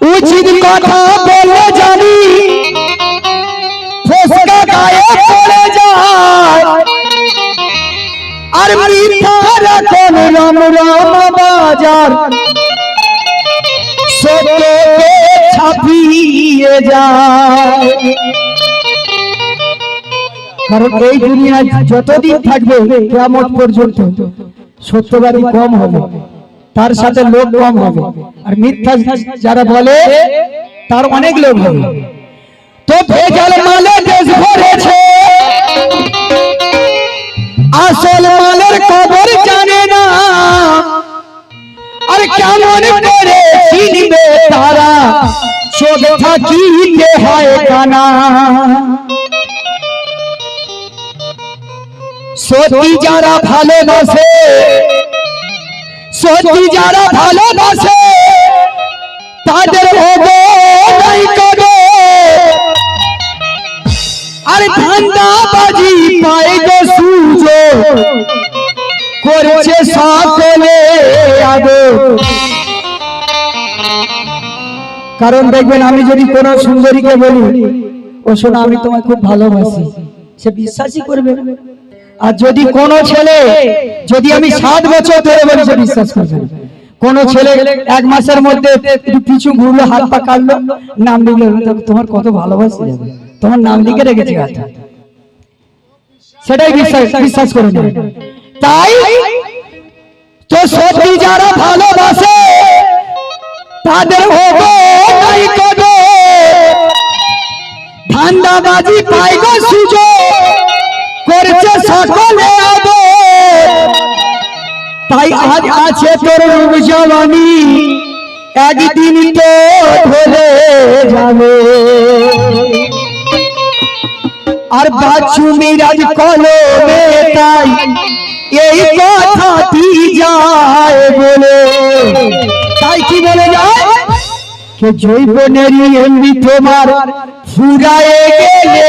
উচিত কথা বলে জানি। ফসকা গায়ে পড়ে যায়। আর মিথ্যার এখন রাম রাম বাজার। সত্যকে ছাপিয়ে যায়। কারণ এই দুনিয়া যতদিন থাকবে কেমন পর্যন্ত সত্যবাদী কম হবে। তার সাথে লোক কম হবে। আর মিথ্যা যারা বলে, তার অনেক লোক তো ভেজাল মালে দেশ ভরেছে। আসল মালের খবর জানে না। আর কেমন করে চিনবে তারা? চোখ থাকিতে হয় কানা। সত্যি যারা ভালোবাসে, সত্যি যারা ভালোবাসে কারণ দেখবেন আমি যদি কোন সুন্দরীকে বলি, ও শোনা, আমি তোমায় খুব ভালোবাসি। সে বিশ্বাসই করবে। আর যদি কোন ছেলে, যদি আমি সাত বছর ধরে বলি, সে বিশ্বাস করবে কোন ছেলে এক মাসের মধ্যে পিছু ঘুরলো, হাত পা কাটলো, নাম লিখলো তোমার কত ভালোবাসি তোমার নাম লিখে রেখেছি হাতে সেটাই বিশ্বাস বিশ্বাস করে তাই তো সত্যি যারা ভালোবাসে তাদের হব, নাই কবে? ধান্দাবাজি পাই গো সুযোগ, করছে সকলে আদর। তাই আজ আছে তোর রূপ জওয়ানি, একদিন তো ধরে যাবে। আর বাচ্চু মিরাজ কলমে তাই এই কথাটি যায় বলে। তাই কি বলে যায়? কে জৈবনেরই এমনি তোমার ফুরায়ে গেলে।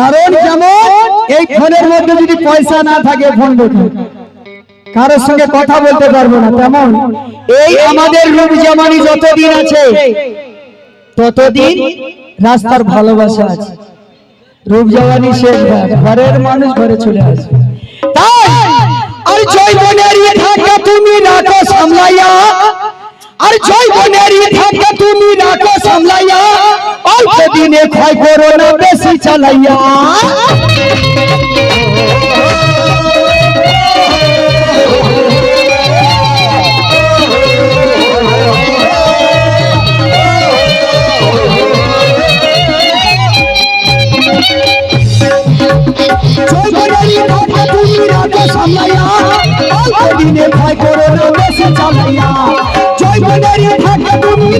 কারণ যেমন এই ফোনের মধ্যে যদি পয়সা না থাকে ফোন দেখে কারোর সঙ্গে কথা বলতে পারব না, তেমন। এই আমাদের রূপ জামানি যতদিন আছে, ততদিন রাস্তার ভালোবাসা আছে। রূপ জামানি শেষ ঘরের মানুষ ঘরে চলে আসবে তাই, আর জৈবনেরই থাকে তুমি, রাখো সামলাইয়া। আর জৈবনেরই থাকে তুমি রাখো সামলাইয়া। অল্প দিনে ক্ষয় করো না বেশি চালাইয়া।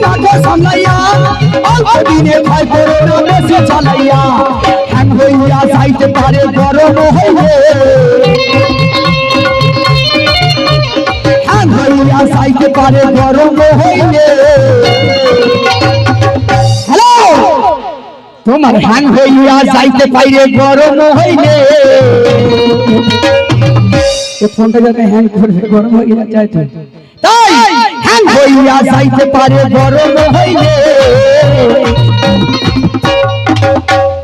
রাখো সামলাইয়া, অল্প দিনে ভয় করো না বেশি চালাইয়া, হ্যাং হইয়া যাইতে পারে গরম হইলে। হ্যাং হইয়া যাইতে পারে গরম হইলে। তোমার হ্যাং হইয়া যাইতে পারে গরম হইলে। ফোনটা যাতে হ্যাং করবে, গরম হইয়া যায় তো। তাই! হইয়া যাইতে পারে গরম হইলে।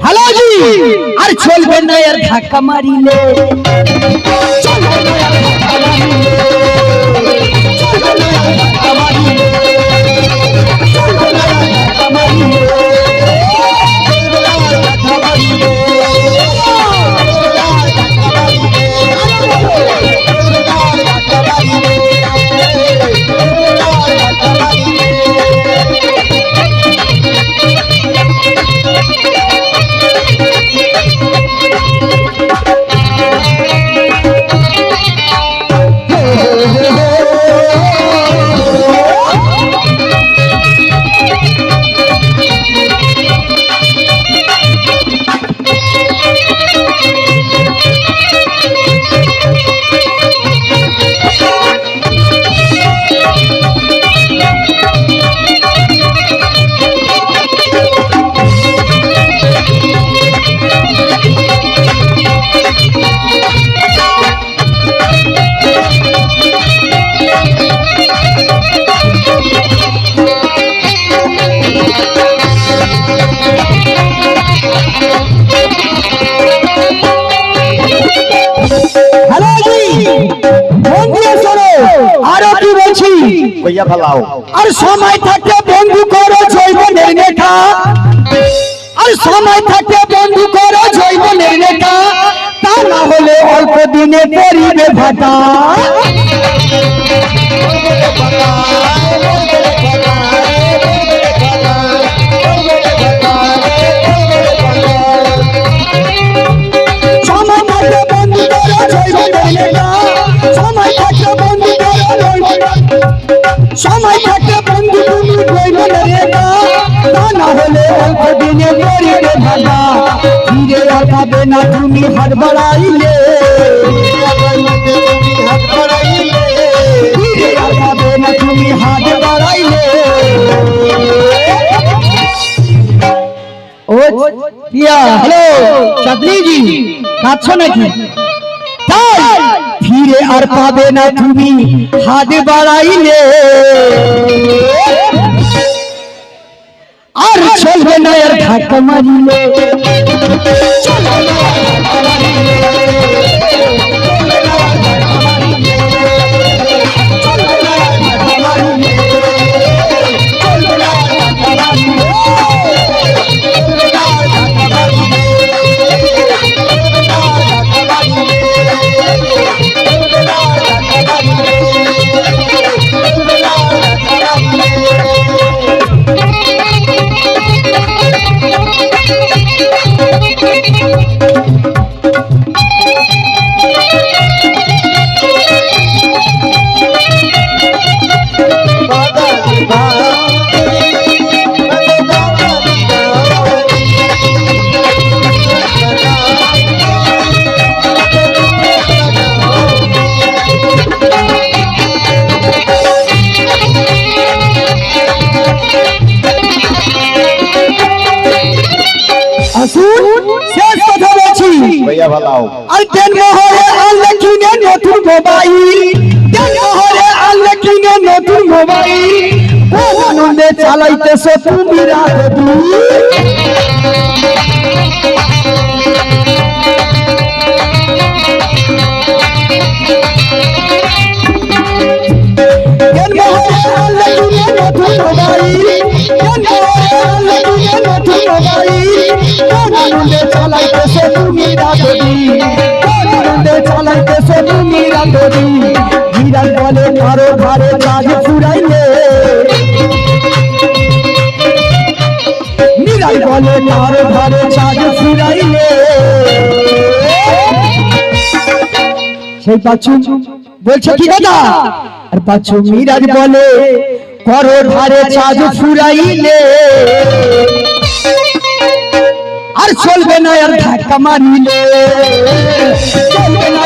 হ্যালো জি আর চলবে না আর ধাক্কা মারিলে। চলবে না আর ধাক্কা মারিলে। কইয়া ফেলাও। আর সময় থাকে বন্ধু করো জৈবনের নেখা আর সময় থাকে বন্ধু করো জৈবনের নেখা তা না হলে অল্প দিনে পরিবে ভাটা দিনে পরিবে ভাটা ফিরে আসাবে না তুমি হাত বাড়াইলে। ফিরে আসাবে না তুমি হাত বাড়াইলে। ও পিয়া ফিরে আর পাবে না তুমি হাত বাড়াইলে। হাত মারিলে। কইয়া ফেলাও আর দেন মহরে আনলে কিনে নতুন মোবাইল। দেন মহরে আনলে কিনে নতুন মোবাইল। কোন আনন্দে তুমি রাত করি মীরা করি মীরার বলে কারও ঘরে কাজ ফুরাইলে। মীরার বলে ফুরাইলে। সেই পাচ্ছু বলছে, কি দাদা আর পাচ্ছু মীরার বলে, করো ঘরে কাজ ফুরাইলে। আর চলবে না আর ধাক্কা মারিলে চলবে না।